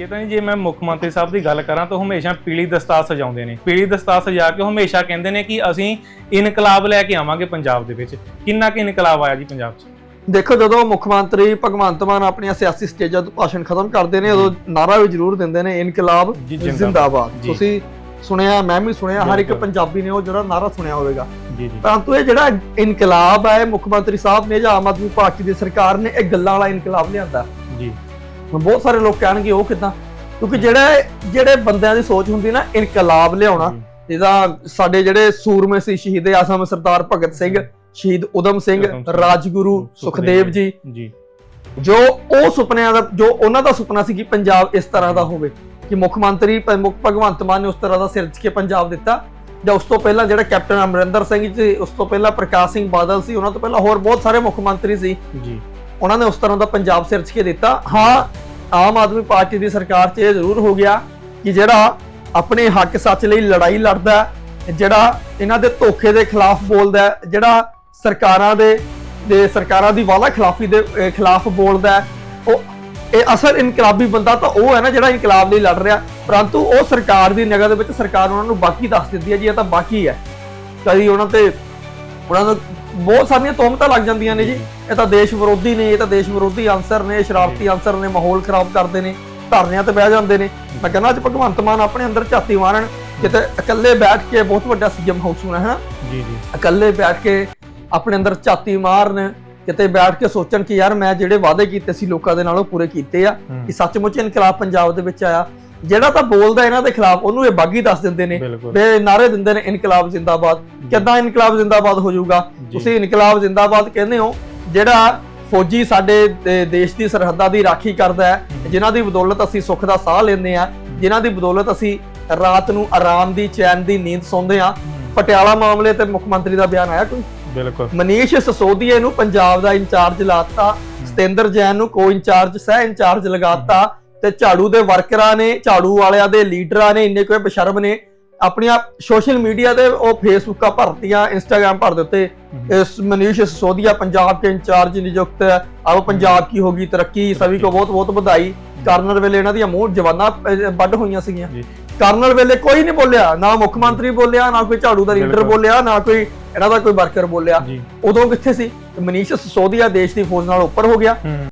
ਚੇਤਨ ਜੀ ਜੇ ਮੈਂ ਮੁੱਖ ਮੰਤਰੀ ਸਾਹਿਬ ਦੀ ਗੱਲ ਕਰਾਂ ਤਾਂ ਹਮੇਸ਼ਾ ਪੀਲੀ ਦਸਤਾਰ ਸਜਾਉਂਦੇ ਨੇ। ਪੀਲੀ ਦਸਤਾਰ ਸਜਾ ਕੇ ਹਮੇਸ਼ਾ ਕਹਿੰਦੇ ਨੇ ਕਿ ਅਸੀਂ ਇਨਕਲਾਬ ਲੈ ਕੇ ਆਵਾਂਗੇ ਪੰਜਾਬ ਦੇ ਵਿੱਚ। ਕਿੰਨਾ ਕਿ ਇਨਕਲਾਬ ਆਇਆ ਜੀ ਪੰਜਾਬ 'ਚ? ਦੇਖੋ ਜਦੋਂ ਮੁੱਖ ਮੰਤਰੀ ਭਗਵੰਤ ਮਾਨ ਆਪਣੀਆਂ ਸਿਆਸੀ ਸਟੇਜਾਂ ਤੋਂ ਭਾਸ਼ਣ ਖਤਮ ਕਰਦੇ ਨੇ ਉਦੋਂ ਨਾਰਾ ਵੀ ਜ਼ਰੂਰ ਦਿੰਦੇ ਨੇ ਇਨਕਲਾਬ ਜ਼ਿੰਦਾਬਾਦ। ਤੁਸੀਂ ਸੁਣਿਆ ਮੈਂ ਵੀ ਸੁਣਿਆ ਹਰ ਇੱਕ। ਪੰਜਾਬੀ ਨੇ ਉਹ ਜਿਹੜਾ ਨਾਰਾ ਸੁਣਿਆ ਹੋਵੇਗਾ। ਪਰੰਤੂ ਇਹ ਜਿਹੜਾ ਇਨਕਲਾਬ ਹੈ ਮੁੱਖ ਮੰਤਰੀ ਸਾਹਿਬ ਨੇ ਜਾਂ ਆਮ ਆਦਮੀ ਪਾਰਟੀ ਦੀ ਸਰਕਾਰ ਨੇ ਇਹ ਗੱਲਾਂ ਵਾਲਾ ਇਨਕਲਾਬ ਲਿਆਂਦਾ। ਜੀ। ਹੁਣ ਬਹੁਤ ਸਾਰੇ ਲੋਕ ਕਹਿਣਗੇ ਉਹ ਕਿਦਾਂ? ਕਿਉਂਕਿ ਜਿਹੜੇ ਜਿਹੜੇ ਬੰਦਿਆਂ ਦੀ ਸੋਚ ਹੁੰਦੀ ਨਾ ਇਨਕਲਾਬ ਲਿਆਉਣਾ ਜਿਹਦਾ ਸਾਡੇ ਜਿਹੜੇ ਸੂਰਮੇ ਸੀ ਸ਼ਹੀਦ ਆਸਮ ਸਰਦਾਰ ਭਗਤ ਸਿੰਘ ਸ਼ਹੀਦ ਉਦਮ ਸਿੰਘ ਰਾਜਗੁਰੂ ਸੁਖਦੇਵ ਜੀ ਜੀ। ਜੋ। ਉਹ ਸੁਪਨਿਆਂ ਦਾ ਜੋ ਉਹਨਾਂ ਦਾ ਸੁਪਨਾ ਸੀ ਕਿ ਪੰਜਾਬ ਇਸ ਤਰ੍ਹਾਂ ਦਾ ਹੋਵੇ ਕਿ ਮੁੱਖ ਮੰਤਰੀ ਪ- ਮੁੱਖ ਭਗਵੰਤ ਮਾਨ ਨੇ ਉਸ ਤਰ੍ਹਾਂ ਦਾ ਸਿਰਜ ਕੇ ਪੰਜਾਬ ਦਿੱਤਾ ਜਾਂ ਉਸ ਤੋਂ ਪਹਿਲਾਂ ਜਿਹੜਾ ਕੈਪਟਨ ਅਮਰਿੰਦਰ ਸਿੰਘ ਜੀ ਉਸ ਤੋਂ ਪਹਿਲਾਂ ਪ੍ਰਕਾਸ਼ ਸਿੰਘ ਬਾਦਲ ਸੀ ਉਹਨਾਂ ਤੋਂ ਪਹਿਲਾਂ ਹੋਰ ਬਹੁਤ ਸਾਰੇ ਮੁੱਖ ਮੰਤਰੀ ਸੀ। ਜੀ। ਉਹਨਾਂ ਨੇ ਉਸ ਤਰ੍ਹਾਂ ਦਾ ਪੰਜਾਬ ਸਿਰਜ ਕੇ ਦਿੱਤਾ। ਹਾਂ, ਆਮ ਆਦਮੀ ਪਾਰਟੀ ਦੀ ਸਰਕਾਰ 'ਚ ਇਹ ਜ਼ਰੂਰ ਹੋ ਗਿਆ ਕਿ ਜਿਹੜਾ ਆਪਣੇ ਹੱਕ ਸੱਚ ਲਈ ਲੜਾਈ ਲੜਦਾ ਜਿਹੜਾ ਇਹਨਾਂ ਦੇ ਧੋਖੇ ਦੇ ਖਿਲਾਫ ਬੋਲਦਾ ਜਿਹੜਾ ਸਰਕਾਰਾਂ ਦੇ ਦੇ ਸਰਕਾਰਾਂ ਦੀ ਵਾਲਾ ਖਿਲਾਫੀ ਦੇ ਖਿਲਾਫ ਬੋਲਦਾ ਉਹ, ਇਹ ਅਸਲ ਇਨਕਲਾਬੀ ਬੰਦਾ ਤਾਂ ਉਹ ਹੈ ਨਾ ਜਿਹੜਾ ਇਨਕਲਾਬ ਲਈ ਲੜ ਰਿਹਾ। ਪਰੰਤੂ ਉਹ ਸਰਕਾਰ ਦੀ ਨਿਗਾਹ ਦੇ ਵਿੱਚ ਸਰਕਾਰ ਉਹਨਾਂ ਨੂੰ ਬਾਕੀ ਦੱਸ ਦਿੰਦੀ ਹੈ ਜੀ, ਇਹ ਤਾਂ ਬਾਕੀ ਹੈ। ਕਦੀ ਉਹਨਾਂ ਤੇ, ਉਹਨਾਂ ਨੂੰ ਬਹੁਤ ਸਾਰੀਆਂ ਤੋਹਮਤਾਂ ਲੱਗ ਜਾਂਦੀਆਂ ਨੇ ਜੀ। ਇਹ ਤਾਂ ਦੇਸ਼ ਵਿਰੋਧੀ ਨੇ ਇਹ ਤਾਂ ਦੇਸ਼ ਵਿਰੋਧੀ ਅਨਸਰ ਨੇ ਸ਼ਰਾਰਤੀ ਅਨਸਰ ਨੇ ਮਾਹੌਲ ਖਰਾਬ ਕਰਦੇ ਨੇ ਧਰਨਿਆਂ ਤੇ ਬਹਿ ਜਾਂਦੇ ਨੇ। ਮੈਂ ਕਹਿੰਦਾ ਅੱਜ ਭਗਵੰਤ ਮਾਨ ਆਪਣੇ ਅੰਦਰ ਝਾਤੀ ਮਾਰਨ ਕਿਤੇ ਇਕੱਲੇ ਬੈਠ ਕੇ ਬਹੁਤ ਵੱਡਾ ਸੀਐਮ ਹਾਊਸ ਹੋਣਾ ਹੈ ਨਾ ਜੀ ਜੀ। ਇਕੱਲੇ ਬੈਠ ਕੇ ਆਪਣੇ ਅੰਦਰ ਝਾਤੀ ਮਾਰਨ ਕਿਤੇ ਬੈਠ ਕੇ ਸੋਚਣ ਕਿ ਯਾਰ ਮੈਂ ਜਿਹੜੇ ਵਾਅਦੇ ਕੀਤੇ ਸੀ ਲੋਕਾਂ ਦੇ ਨਾਲ ਉਹ ਪੂਰੇ ਕੀਤੇ ਆ। ਕਿ ਸੱਚਮੁੱਚ ਇਨਕਲਾਬ ਪੰਜਾਬ ਦੇ ਵਿੱਚ ਆਇਆ। ਜਿਹੜਾ ਤਾਂ ਬੋਲਦਾ ਇਹਨਾਂ ਦੇ ਖਿਲਾਫ ਉਹਨੂੰ ਇਹ ਬਾਗੀ ਦੱਸ ਦਿੰਦੇ ਨੇ ਵੇ ਨਾਰੇ ਦਿੰਦੇ ਨੇ ਇਨਕਲਾਬ ਜ਼ਿੰਦਾਬਾਦ। ਕਿੱਦਾਂ ਇਨਕਲਾਬ ਜ਼ਿੰਦਾਬਾਦ ਹੋ ਜਾਊਗਾ। ਤੁਸੀਂ ਇਨਕਲਾਬ ਜ਼ਿੰਦਾਬਾਦ ਕਹਿੰਦੇ ਹੋ ਜਿਹੜਾ ਫੌਜੀ ਸਾਡੇ ਦੇਸ਼ ਦੀ ਸਰਹੱਦਾਂ ਦੀ ਰਾਖੀ ਕਰਦਾ ਹੈ ਜਿਨ੍ਹਾਂ ਦੀ ਬਦੌਲਤ ਅਸੀਂ ਸੁੱਖ ਦਾ ਸਾਹ ਲੈਂਦੇ ਆ ਜਿਨ੍ਹਾਂ ਦੀ ਬਦੌਲਤ ਅਸੀਂ ਰਾਤ ਨੂੰ ਆਰਾਮ ਦੀ ਚੈਨ ਦੀ ਨੀਂਦ ਸੌਂਦੇ ਆ ਪਟਿਆਲਾ ਮਾਮਲੇ ਤੇ ਮੁੱਖ ਮੰਤਰੀ ਦਾ ਬਿਆਨ ਆਇਆ ਕੋਈ? ਬਿਲਕੁਲ। ਮਨੀਸ਼ ਸਸੋਦੀਏ ਨੂੰ ਪੰਜਾਬ ਦਾ ਇੰਚਾਰਜ ਲਾਤਾ ਸਤਿੰਦਰ ਜੈਨ ਨੂੰ ਕੋ ਇੰਚਾਰਜ ਸਹਿ ਇੰਚਾਰਜ ਲਗਾਤਾ ਤੇ ਝਾੜੂ ਦੇ ਵਰਕਰਾਂ ਨੇ ਝਾੜੂ ਵਾਲਿਆਂ ਦੇ ਲੀਡਰਾਂ ਨੇ ਇੰਨੇ ਕੋਈ ਬਸ਼ਰਮ ਨੇ ਆਪਣੀਆਂ ਸੋਸ਼ਲ ਮੀਡੀਆ ਤੇ ਉਹ ਫੇਸਬੁੱਕਾਂ ਭਰਤੀਆਂ ਇੰਸਟਾਗ੍ਰam ਭਰ ਦਿੱਤੇ। ਇਸ ਮਨੀਸ਼ ਸਸੋਦੀਆ ਪੰਜਾਬ ਕੇ ਇੰਚਾਰਜ ਨਿਯੁਕਤ ਹੈ। ਆਓ ਪੰਜਾਬ ਕੀ ਹੋਗੀ ਤਰੱਕੀ ਸਭੀ ਕੋ ਬਹੁਤ ਬਹੁਤ ਵਧਾਈ। ਕਰਨਲ ਵੇਲੇ ਇਹਨਾਂ ਦੀਆਂ ਮੂੰਹ ਜਵਾਨਾਂ ਵੱਢ ਹੋਈਆਂ ਸੀਗੀਆਂ। ਕਰਨਲ ਵੇਲੇ ਕੋਈ ਨਹੀਂ ਬੋਲਿਆ ਨਾ ਮੁੱਖ ਮੰਤਰੀ ਬੋਲਿਆ ਨਾ ਕੋਈ ਝਾੜੂ ਦਾ ਲੀਡਰ। ਬੋਲਿਆ ਨਾ ਕੋਈ ਇਹਨਾਂ ਦਾ ਕੋਈ ਵਰਕਰ ਬੋਲਿਆ। ਉਦੋਂ ਕਿੱਥੇ ਸੀ? ਮਨੀਸ਼ ਸਸੋਦੀਆ ਦੇਸ਼ ਦੀ ਫੌਜ ਨਾਲ ਉੱਪਰ ਹੋ ਗਿਆ।